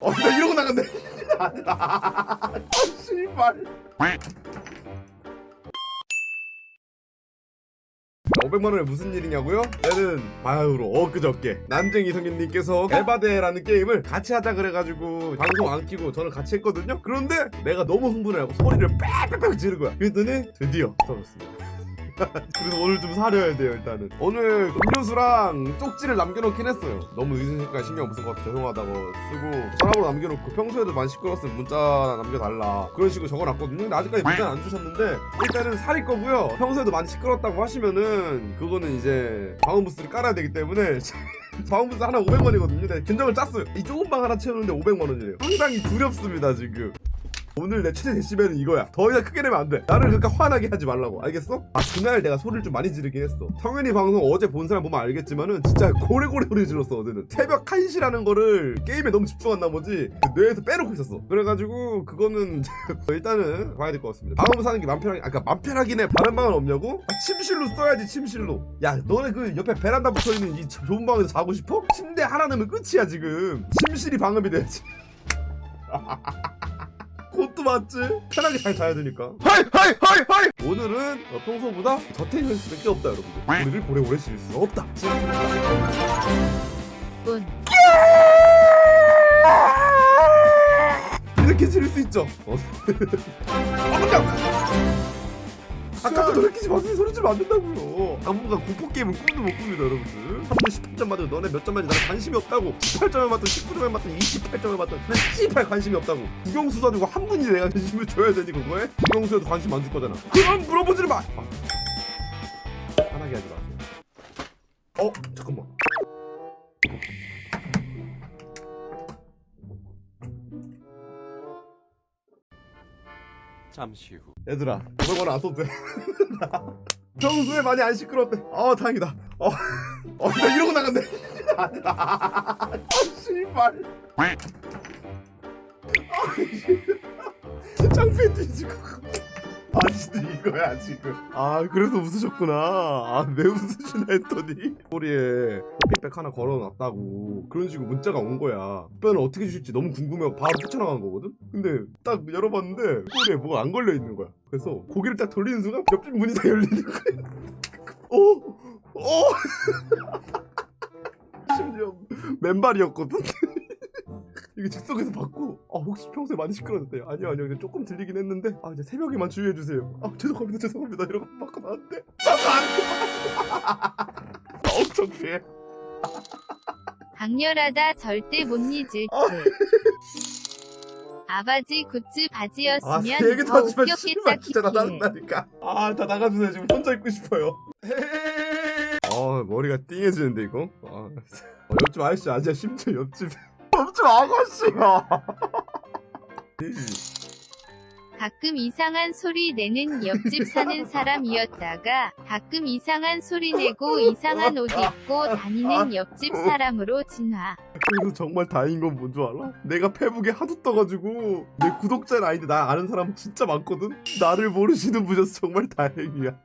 어, 나 이러고 나갔네. 아, 씨발. 500만 원에 무슨 일이냐고요? 얘는 바야흐로 엊그저께 난쟁이 성인님께서 에바데라는 게임을 같이 하자 그래가지고 방송 안 키고 저는 같이 했거든요. 그런데 내가 너무 흥분해하고 소리를 빽빽빽 거야. 그랬더니 드디어 떨었습니다. 그래서 오늘 좀 사려야 돼요 일단은. 오늘 음료수랑 쪽지를 남겨놓긴 했어요. 너무 늦으니까 신경 못 써서 죄송하다고 쓰고 전화번호 남겨놓고 평소에도 많이 시끄러웠으면 문자 남겨달라. 그런 식으로 적어놨거든요. 근데 아직까지 문자 안 주셨는데 일단은 살일 거고요. 평소에도 많이 시끄럽다고 하시면은 그거는 이제 방음부스를 깔아야 되기 때문에 방음부스 하나 500원이거든요. 내가 견적을 짰어요. 이 좁은 방 하나 채우는데 500만원이래요. 상당히 두렵습니다 지금 오늘 내 최대 데시벨은 이거야. 더 이상 크게 내면 안 돼. 나를 그렇게 화나게 하지 말라고. 알겠어? 아 그날 내가 소리를 좀 많이 지르긴 했어. 성현이 방송 어제 본 사람 보면 알겠지만은 진짜 고래고래 소리 질렀어 어제는. 새벽 1시라는 거를 게임에 너무 집중한 나머지 그 뇌에서 빼놓고 있었어. 그래가지고 그거는 일단은 봐야 될 것 같습니다. 방음 사는 게 맘 편하게 아까 맘 편하긴 해. 다른 방은 없냐고? 아, 침실로 써야지 침실로. 야 너네 그 옆에 베란다 붙어 있는 이 좋은 방에서 자고 싶어? 침대 하나 넣으면 끝이야 지금. 침실이 방음이 돼야지. 맞지? 편하게 잘 자야 되니까. 하이 하이 하이 하이. 오늘은 어, 평소보다 더 텐션이 수밖에 없다 여러분들. 우리를 오래오래 지낼 수가 없다. 운. 이렇게 지를 수 있죠. 어. 아 깜짝. 아까도 저렇게 마세요 소리 지르면 안 된다고요. 당분간 공포 게임은 꿈도 못 꿉니다 여러분들. 한번 18점 받으면 너네 몇 점 맞지 나는 관심이 없다고. 18점을 받든 19점을 받든 28점을 받든 난18 관심이 없다고. 국영수 사주고 한 분이 내가 관심을 줘야 되니 그거에? 국영수에도 관심 안 줄 거잖아. 그럼 물어보지를 마. 아. 편하게 하지 마세요. 어 잠깐만. 잠시 후. 얘들아, 500원 안 써도 돼. 평소에 많이 안 시끄럽대. 아, 다행이다. 어, 어, 나 이러고 나갔네. 아, 씨발. 아, 창피해 뒤지고. 아, 진짜 이거야, 지금. 아, 그래서 웃으셨구나. 아, 왜 웃으시나 했더니. 소리에 삐백 하나 걸어놨다고. 그런 식으로 문자가 온 거야. 답변을 어떻게 주실지 너무 궁금해서 바로 뛰쳐나간 거거든? 근데 딱 열어봤는데 꼬리에 뭐가 안 걸려 있는 거야. 그래서 고개를 딱 돌리는 순간 옆집 문이 다 열리는 거야. 오! 오! 심지어 맨발이었거든? 이게 즉석에서 받고 아 혹시 평소에 많이 시끄러졌대요 아니요 아니요 이제 조금 들리긴 했는데 아 이제 새벽에만 주의해주세요 아 죄송합니다 죄송합니다 이러고 받고 나왔대 잠깐 나 엄청 피해 강렬하다 절대 못 잊을 듯. 아바지 굿즈 아, 바지였으면 세 개도 더 하지만 웃겼겠다 씨발 진짜 나 키키. 나간다니까. 아, 다 나가주세요. 지금 혼자 있고 싶어요. 어, 머리가 띵해지는데 이거. 아, 어, 옆집 아저씨 아니야. 심지어 옆집 옆집 아가씨야. 가끔 이상한 소리 내는 옆집 사는 사람이었다가 가끔 이상한 소리 내고 이상한 옷 입고 다니는 옆집 사람으로 진화. 그래서 정말 다행인 건 뭔 줄 알아? 내가 페북에 하도 떠가지고 내 구독자는 아닌데 나 아는 사람 진짜 많거든. 나를 모르시는 분이어서 정말 다행이야.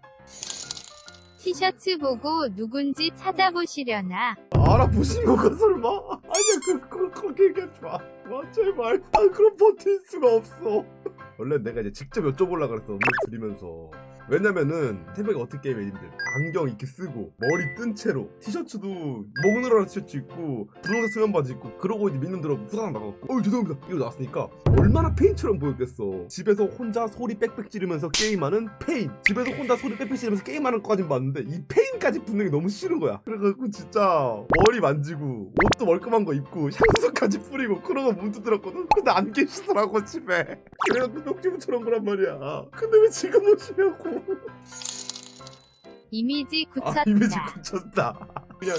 티셔츠 보고 누군지 찾아보시려나. 알아보신 거가 설마? 아니야 그, 그 그렇게 얘기하지 마. 와 제발. 아 그럼 버틸 수가 없어. 원래 내가 이제 직접 여쭤보려 그랬어 음료 드리면서. 왜냐면은 새벽에 어떻게 해 님들 안경 이렇게 쓰고 머리 뜬 채로 티셔츠도 목 늘어난 티셔츠 입고 분홍색 수면 바지 입고 그러고 이제 민원 들어 후다닥 나가고 어 죄송합니다. 이거 나왔으니까 얼마나 페인처럼 보였겠어. 집에서 혼자 소리 빽빽 지르면서 게임하는 페인. 집에서 혼자 소리 빽빽 지르면서 게임하는 거까진 봤는데 이 페인까지 붙는 게 너무 싫은 거야. 그래가지고 진짜 머리 만지고 옷도 멀끔한 거 입고 향수까지 뿌리고 그러고 문도 들었거든? 근데 안 계시더라고 집에. 그래갖고 녹지부처럼 그란 말이야. 근데 왜 지금 오시냐고. 이미지 아 굳혔다. 이미지 굳혔다. 그냥.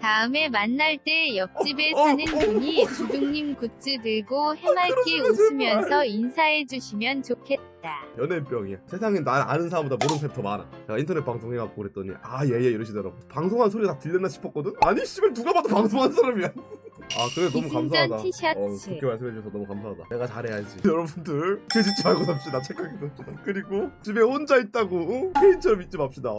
다음에 만날 때 옆집에 어, 어, 사는 어, 분이 두둥님 굿즈 들고 해맑게 그러지 마, 웃으면서 인사해 주시면 좋겠다. 연예인병이야. 세상에 나 아는 사람보다 모르는 사람이 더 많아. 제가 인터넷 방송해갖고 그랬더니 아 예예 이러시더라고. 방송한 소리가 다 들렸나 싶었거든? 아니 씨발 누가 봐도 방송한 사람이야 아 그래 너무 감사하다. 티셔츠. 어, 좋게 말씀해 주셔서 너무 감사하다. 내가 잘해야지. 여러분들 죄짓지 말고 삽시다. 착하게 삽시다. 그리고 집에 혼자 있다고 개인처럼 잊지 맙시다.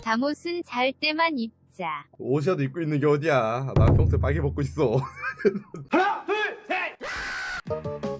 잠옷은 잘 때만 입자. 옷이라도 입고 있는 게 어디야? 나 평소에 빨개 벗고 있어. 하나 둘 셋.